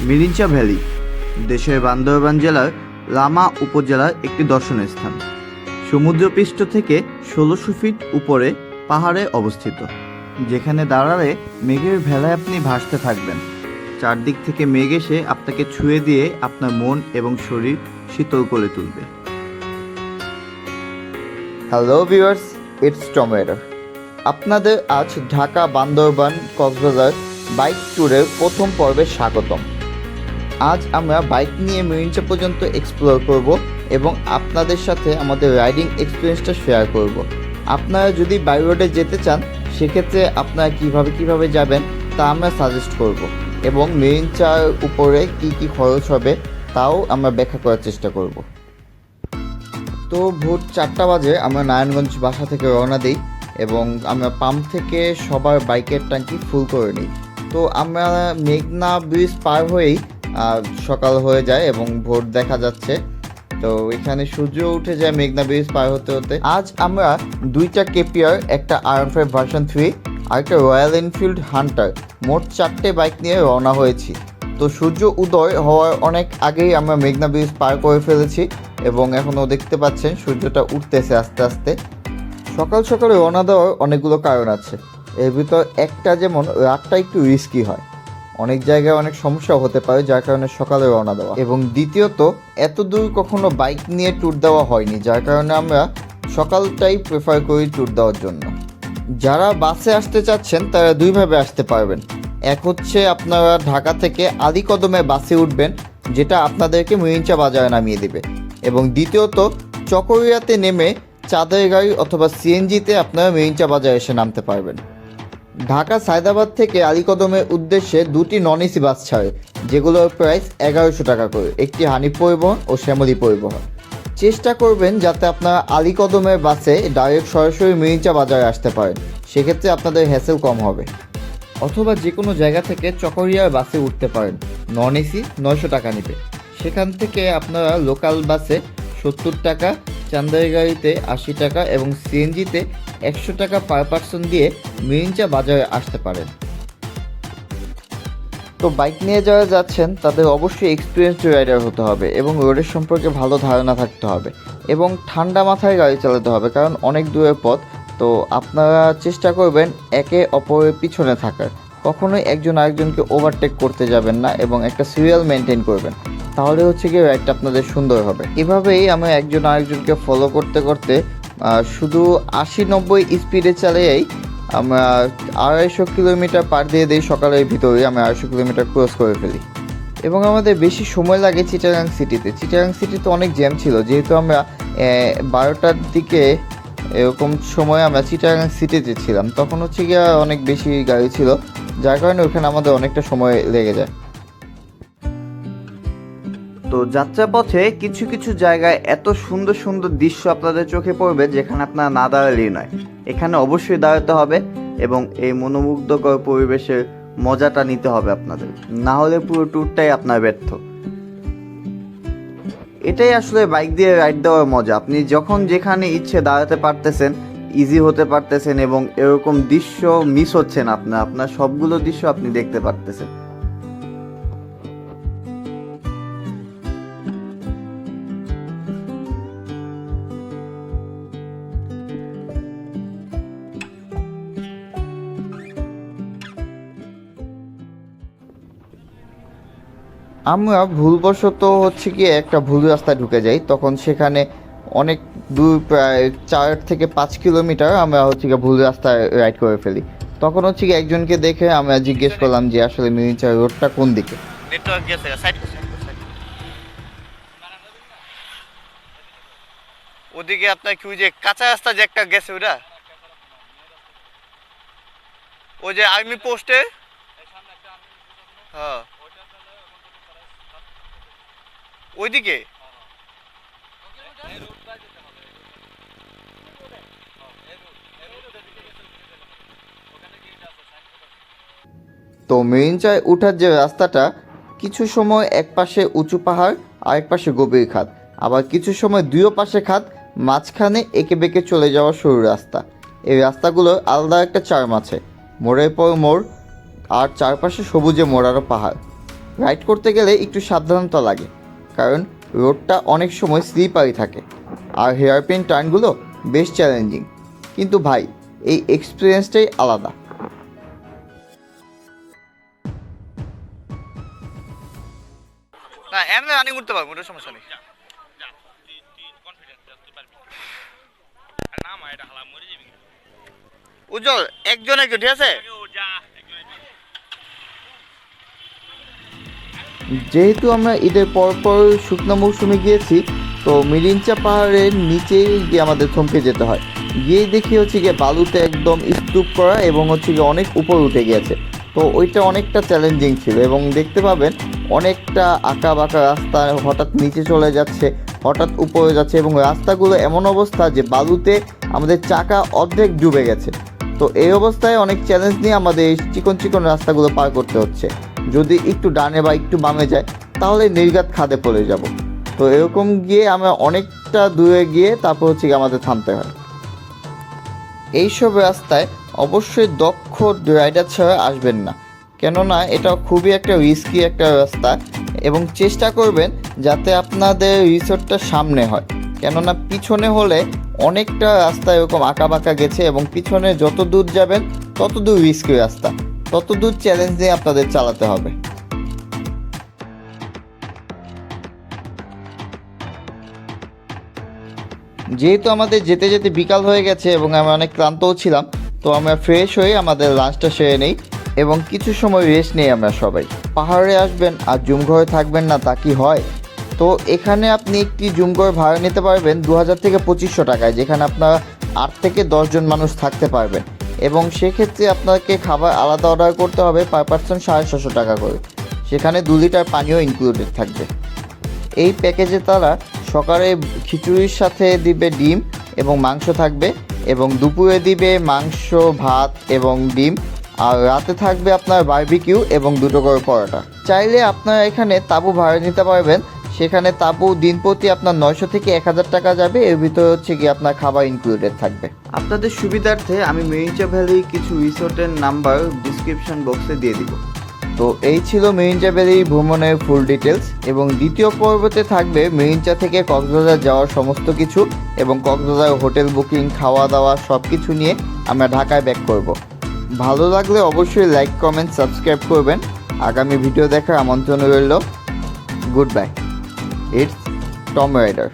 মিরিঞ্চা valley, দেশের বান্দরবান জেলার লামা উপজেলার একটি দর্শনীয় স্থান। সমুদ্রপৃষ্ঠ থেকে ষোলোশো ফিট উপরে পাহাড়ে অবস্থিত, যেখানে দাঁড়ালে মেঘের ভেলায় আপনি ভাসতে থাকবেন। চারদিক থেকে মেঘ এসে আপনাকে ছুঁয়ে দিয়ে আপনার মন এবং শরীর শীতল করে তুলবে। হ্যালো ভিউয়ার্স ইটস টমেটো আপনাদের আজ ঢাকা বান্দরবান কক্সবাজার বাইক ট্যুরের প্রথম পর্বে স্বাগতম। আজ আমরা বাইক নিয়ে মেরিনচা পর্যন্ত এক্সপ্লোর করব এবং আপনাদের সাথে আমাদের রাইডিং এক্সপিরিয়েন্সটা শেয়ার করব। আপনারা যদি বাই রোডে যেতে চান, সেক্ষেত্রে আপনারা কীভাবে কীভাবে যাবেন তা আমরা সাজেস্ট করব এবং মেরিনচার উপরে কি কি খরচ হবে তাও আমরা ব্যাখ্যা করার চেষ্টা করব। তো ভোর চারটা বাজে আমরা নারায়ণগঞ্জ বাসা থেকে রওনা দিই এবং আমরা পাম্প থেকে সবার বাইকের ট্যাঙ্কি ফুল করে নিই। তো আমরা মেঘনা ব্রিজ পার হয়েই সকাল হয়ে যায় এবং ভোর দেখা যাচ্ছে। তো এখানে সূর্য উঠে যায়, মেঘনা ব্রিজ পার হতে হতে। আজ আমরা দুইটা কেপিআর, একটা আর ফাইভ ভার্সন থ্রি আর একটা রয়্যাল এনফিল্ড হান্টার মোট চারটে বাইক নিয়ে রওনা হয়েছি। তো সূর্য উদয় হওয়ার অনেক আগেই আমরা মেঘনা ব্রিজ পার করে ফেলেছি এবং এখনও দেখতে পাচ্ছেন সূর্যটা উঠতেছে আস্তে আস্তে। সকাল সকালে রওনা দেওয়ার অনেকগুলো কারণ আছে। এর ভিতর একটা যেমন রাতটা একটু রিস্কি হয়। অনেক জায়গায় অনেক সমস্যা হতে পারে, যার কারণে সকালে রওনা দেওয়া। এবং দ্বিতীয়ত, এত দূর কখনো বাইক নিয়ে ট্যুর দেওয়া হয়নি, যার কারণে আমরা সকালটাই প্রেফার করি ট্যুর দেওয়ার জন্য। যারা বাসে আসতে চাচ্ছেন, তারা দুইভাবে আসতে পারবেন। এক হচ্ছে আপনারা ঢাকা থেকে আদিকদমে বাসে উঠবেন, যেটা আপনাদেরকে মরিঞ্চা বাজারে নামিয়ে দেবে। এবং দ্বিতীয়ত, চকরিয়াতে নেমে চাঁদের গাড়ি অথবা সিএনজিতে আপনারা মেরিঞ্চা বাজারে এসে নামতে পারবেন। ঢাকা সায়দাবাদ থেকে আলীকদমের উদ্দেশ্যে দুটি নন এসি বাস ছাড়ে যেগুলোর প্রাইস এগারোশো টাকা করে। একটি হানি পরিবহন ও শ্যামলী পরিবহন। চেষ্টা করবেন যাতে আপনারা আলীকদমের বাসে ডাইরেক্ট সরাসরি মিরিঞ্চা বাজারে আসতে পারেন। সেক্ষেত্রে আপনাদের হ্যাসেল কম হবে। অথবা যে কোনো জায়গা থেকে চকরিয়ার বাসে উঠতে পারেন। নন এসি নয়শো টাকা নেবে। সেখান থেকে আপনারা লোকাল বাসে সত্তর টাকা চান্দারি গাড়িতে আশি টাকা এবং সিএনজিতে একশো টাকা পার পার্সন দিয়ে মিরিঞ্চা বাজারে আসতে পারেন। তো বাইক নিয়ে যারা যাচ্ছেন, তাদের অবশ্যই এক্সপিরিয়েন্স রাইডার হতে হবে এবং রোডের সম্পর্কে ভালো ধারণা থাকতে হবে এবং ঠান্ডা মাথায় গাড়ি চালাতে হবে কারণ অনেক দূরের পথ। তো আপনারা চেষ্টা করবেন একে অপরের পিছনে থাকার। কখনোই একজন আরেকজনকে ওভারটেক করতে যাবেন না এবং একটা সিরিয়াল মেনটেন করবেন। তাহলে হচ্ছে কি রাইডটা আপনাদের সুন্দর হবে। এভাবেই আমরা একজন আরেকজনকে ফলো করতে করতে শুধু আশি নব্বই স্পিডে চালিয়েই আমরা আড়াইশো কিলোমিটার পার দিয়ে দিই সকালের ভিতরে আমরা আড়াইশো কিলোমিটার ক্রস করে ফেলি। এবং আমাদের বেশি সময় লাগে চিটাগাং সিটিতে চিটাগাং সিটিতে অনেক জ্যাম ছিল। যেহেতু আমরা বারোটার দিকে এরকম সময় আমরা চিটাগাং সিটিতে ছিলাম, তখন হচ্ছে গিয়ে অনেক বেশি গাড়ি ছিল, যার কারণে ওখানে আমাদের অনেকটা সময় লেগে যায়। তো যাত্রাপথে কিছু কিছু জায়গায় এত সুন্দর সুন্দর দৃশ্য আপনাদের চোখে পড়বে যেখানে আপনার না দাঁড়ালেই নয়। এখানে অবশ্যই দাঁড়াতে হবে এবং এই মনোমুগ্ধকর পরিবেশের মজাটা নিতে হবে আপনাদের। না হলে পুরো ট্যুরটাই আপনার ব্যর্থ। এটাই আসলে বাইক দিয়ে রাইড দেওয়ার মজা। আপনি যখন যেখানে ইচ্ছে দাঁড়াতে পারতেছেন ইজি হতে পারতেছেন এবং এরকম দৃশ্য মিস হচ্ছে না আপনার আপনার সবগুলো দৃশ্য আপনি দেখতে পারতেছেন। আমরা ভুলবশত হচ্ছে কি একটা ভুল রাস্তায় ঢুকে যাই, তখন সেখানে অনেক দূর প্রায় চার থেকে পাঁচ কিলোমিটার আমরা হচ্ছে কি ভুল রাস্তায় রাইড করে ফেলি। তখন হচ্ছে কি একজনকে দেখে আমরা জিজ্ঞেস করলাম যে আসলে মিনিচার রোডটা কোন দিকে? ওদিকে আপনার কি যে কাঁচা রাস্তা যে একটা গেছে ওটা ওই যে আর্মি পোস্টে? হ্যাঁ। ওইদিকে? তো মেরিনচায় উঠার যে রাস্তাটা, কিছু সময় এক পাশে উঁচু পাহাড় আর এক পাশে গভীর খাদ আবার কিছু সময় দুইও পাশে খাদ মাঝখানে এঁকে বেঁকে চলে যাওয়া সরু রাস্তা। এই রাস্তাগুলোর আলাদা একটা চার্ম আছে। মোড়ের পর মোড়, আর চারপাশে সবুজে মোড়ানো পাহাড়। রাইড করতে গেলে একটু সাবধানতা লাগে। কারণ রোডটা অনেক সময় স্লিপারি থাকে আর হেয়ারপিন টার্নগুলো বেশ চ্যালেঞ্জিং কিন্তু ভাই এই এক্সপিরিয়েন্সটাই আলাদা। না এমনি রানিং করতে পারব ওটা সমস্যা নেই। উজ্জ্বল একজন একজন ঠিক আছে? যেহেতু আমরা ঈদের পরপর পর শুকনো মৌসুমে গিয়েছি, তো মিরিঞ্চা পাহাড়ের নিচেই গিয়ে আমাদের থমকে যেতে হয়। গিয়েই দেখি হচ্ছে গিয়ে বালুতে একদম স্তূপ করা এবং হচ্ছে গিয়ে অনেক উপর উঠে গিয়েছে। তো ওইটা অনেকটা চ্যালেঞ্জিং ছিল এবং দেখতে পাবেন অনেকটা আঁকা বাঁকা রাস্তা হঠাৎ নিচে চলে যাচ্ছে, হঠাৎ উপরে যাচ্ছে এবং রাস্তাগুলো এমন অবস্থা যে বালুতে আমাদের চাকা অর্ধেক ডুবে গেছে। তো এই অবস্থায় অনেক চ্যালেঞ্জ নিয়ে আমাদের চিকন চিকন রাস্তাগুলো পার করতে হচ্ছে। যদি একটু ডানে বা একটু বামে যায়, তাহলে নির্ঘাত খাদে পড়ে যাব। তো এরকম গিয়ে আমরা অনেকটা দূরে গিয়ে তারপর হচ্ছে গিয়ে আমাদের থামতে হয়। এইসব রাস্তায় অবশ্যই দক্ষ রাইডার ছাড়া আসবেন না। কেননা এটা খুবই একটা রিস্কি একটা রাস্তা এবং চেষ্টা করবেন যাতে আপনাদের রিসোর্টটা সামনে হয়। কেননা পিছনে হলে অনেকটা রাস্তা এরকম আঁকা বাঁকা গেছে এবং পিছনে যত দূর যাবেন তত দূর রিস্কি রাস্তা। তত দূর চ্যালেঞ্জ নিয়ে আপনাদের চালাতে হবে। যেহেতু আমাদের যেতে যেতে বিকাল হয়ে গেছে এবং আমরা অনেক ক্লান্তও ছিলাম, তো আমরা ফ্রেশ হয়ে আমাদের লাঞ্চটা সেরে নেই এবং কিছু সময় রেস্ট নেই আমরা সবাই। পাহাড়ে আসবেন আর জুম ঘরে থাকবেন না, তা কি হয়? তো এখানে আপনি একটি জুম ঘর ভাড়া নিতে পারবেন দু হাজার থেকে পঁচিশশো টাকায়, যেখানে আপনারা আট থেকে দশজন মানুষ থাকতে পারবেন। এবং সেক্ষেত্রে আপনাকে খাবার আলাদা অর্ডার করতে হবে পার পার্সন সাড়ে ছশো টাকা করে। সেখানে দু লিটার পানিও ইনক্লুডেড থাকবে। এই প্যাকেজে তারা সকালে খিচুড়ির সাথে দিবে ডিম এবং মাংস থাকবে এবং দুপুরে দিবে মাংস, ভাত এবং ডিম। আর রাতে থাকবে আপনার বারবিকিউ এবং দুটো করে পরোটা। চাইলে আপনারা এখানে তাবু ভাড়া নিতে পারবেন। সেখানে তাবু দিন প্রতি আপনার নয়শো থেকে এক হাজার টাকা যাবে। এর ভিতরে হচ্ছে কি আপনার খাবার ইনক্লুডেড থাকবে। আপনাদের সুবিধার্থে আমি মেরিঞ্চা ভ্যালির কিছু রিসোর্টের নাম্বার ডিসক্রিপশন বক্সে দিয়ে দিব। তো এই ছিল মেরিঞ্চা ভ্যালির ভ্রমণের ফুল ডিটেলস এবং দ্বিতীয় পর্বতে থাকবে মেরিঞ্চা থেকে কক্সবাজার যাওয়ার সমস্ত কিছু এবং কক্সবাজার হোটেল বুকিং খাওয়া দাওয়া সব কিছু নিয়ে আমরা ঢাকায় ব্যাক করব। ভালো লাগলে অবশ্যই লাইক কমেন্ট সাবস্ক্রাইব করবেন। আগামী ভিডিও দেখার আমন্ত্রণ রইল। Good bye it's Tom rider